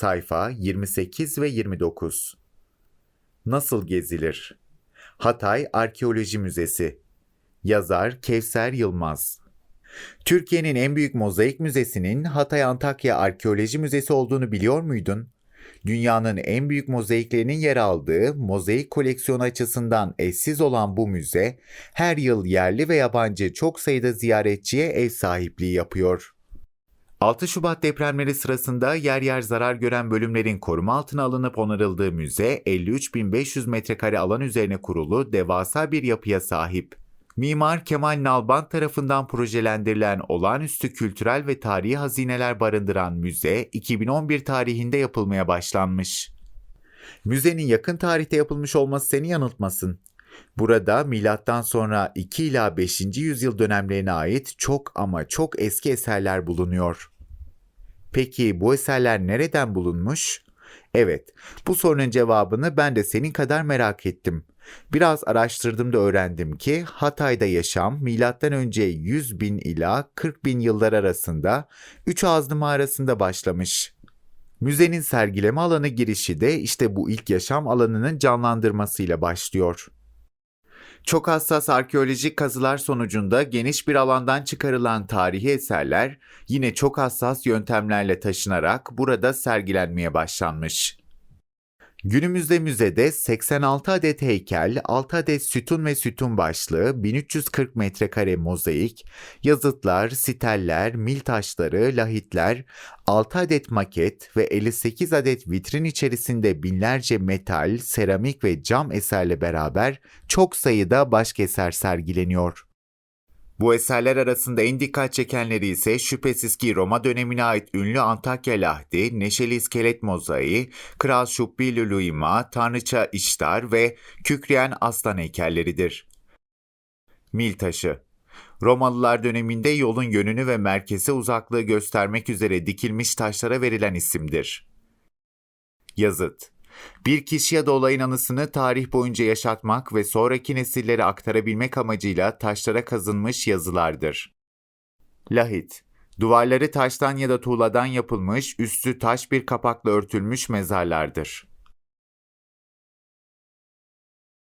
Sayfa 28 ve 29 Nasıl gezilir? Hatay Arkeoloji Müzesi Yazar Kevser Yılmaz Türkiye'nin en büyük mozaik müzesinin Hatay Antakya Arkeoloji Müzesi olduğunu biliyor muydun? Dünyanın en büyük mozaiklerinin yer aldığı mozaik koleksiyonu açısından eşsiz olan bu müze, her yıl yerli ve yabancı çok sayıda ziyaretçiye ev sahipliği yapıyor. 6 Şubat depremleri sırasında yer yer zarar gören bölümlerin koruma altına alınıp onarıldığı müze, 53.500 metrekare alan üzerine kurulu devasa bir yapıya sahip. Mimar Kemal Nalbant tarafından projelendirilen olağanüstü kültürel ve tarihi hazineler barındıran müze 2011 tarihinde yapılmaya başlanmış. Müzenin yakın tarihte yapılmış olması seni yanıltmasın. Burada milattan sonra 2 ila 5. yüzyıl dönemlerine ait çok ama çok eski eserler bulunuyor. Peki bu eserler nereden bulunmuş? Evet, bu sorunun cevabını ben de senin kadar merak ettim. Biraz araştırdığımda öğrendim ki Hatay'da yaşam milattan önce 100 bin ila 40 bin yıllar arasında Üç Ağızlı mağarasında başlamış. Müzenin sergileme alanı girişi de işte bu ilk yaşam alanının canlandırmasıyla başlıyor. Çok hassas arkeolojik kazılar sonucunda geniş bir alandan çıkarılan tarihi eserler yine çok hassas yöntemlerle taşınarak burada sergilenmeye başlanmış. Günümüzde müzede 86 adet heykel, 6 adet sütun ve sütun başlığı, 1340 metrekare mozaik, yazıtlar, siteller, mil taşları, lahitler, 6 adet maket ve 58 adet vitrin içerisinde binlerce metal, seramik ve cam eserle beraber çok sayıda başka eser sergileniyor. Bu eserler arasında en dikkat çekenleri ise şüphesiz ki Roma dönemine ait ünlü Antakya Lahdi, Neşeli İskelet Mozaiği, Kral Şubbi Luyma, Tanrıça İştar ve Kükreyen Aslan heykelleridir. Mil taşı Romalılar döneminde yolun yönünü ve merkeze uzaklığı göstermek üzere dikilmiş taşlara verilen isimdir. Yazıt bir kişi ya da olayın anısını tarih boyunca yaşatmak ve sonraki nesillere aktarabilmek amacıyla taşlara kazınmış yazılardır. Lahit Duvarları taştan ya da tuğladan yapılmış, üstü taş bir kapakla örtülmüş mezarlardır.